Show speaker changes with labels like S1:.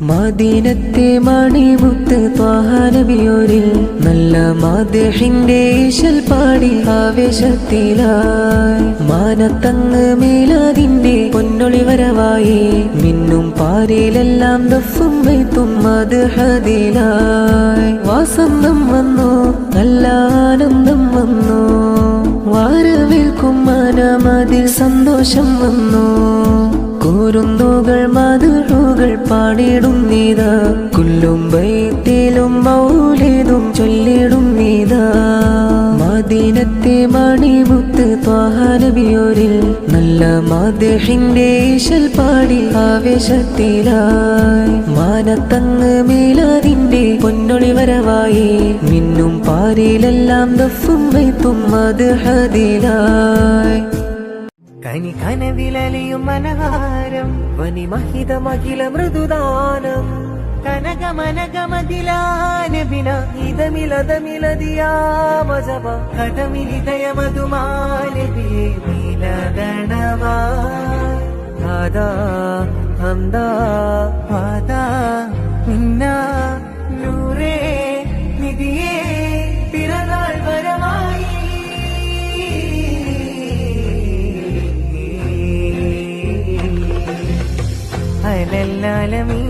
S1: മദീനത്തെ മണിമുത്ത് ത്വാഹാനബിയോരിൽ നല്ല മാദേഹിന്റെ ഈശൽ പാടി ആവേശത്തിലായി. മാനത്തങ്ങ് മേലാതിന്റെ പൊന്നൊളി വരവായി. മിന്നും പാരയിലെല്ലാം ദഫും വൈത്തും അത് ഹതിലായി വാസന്തം വന്നു നല്ല ആനന്ദം വന്നു. വാരവേൽക്കും മനമതിൽ സന്തോഷം വന്നു. കൂരുന്നുകൾ മധുറുകൾ പാടിടുന്നീത കുല്ലും വൈത്തിലും മൗലിതും ചൊല്ലിടുന്നീത മദീനത്തെ മണിമുത്ത് ത്വാഹാനബിയോരിൽ നല്ല മാദേഹിന്റെ ഈശൽ പാടി ആവേശത്തിലായി. മാനത്തങ്ങ് മേലാതിന്റെ പൊന്നൊളി വരവായി. മിന്നും പാരിലെല്ലാം ദഫും വൈത്തും ഹതിലായി കനി കനവിലലിയും മനഹാരം വനി മഹിതമഖില മൃദുദാനം. കനകമനകമതിലാനബിന ഇതമിലതമിലതിയാമജവ കഥമിലിതയമതുമാനബിയെ മിലഗണവാ ആദാ ഹംദാ ലലല്ലാലമീ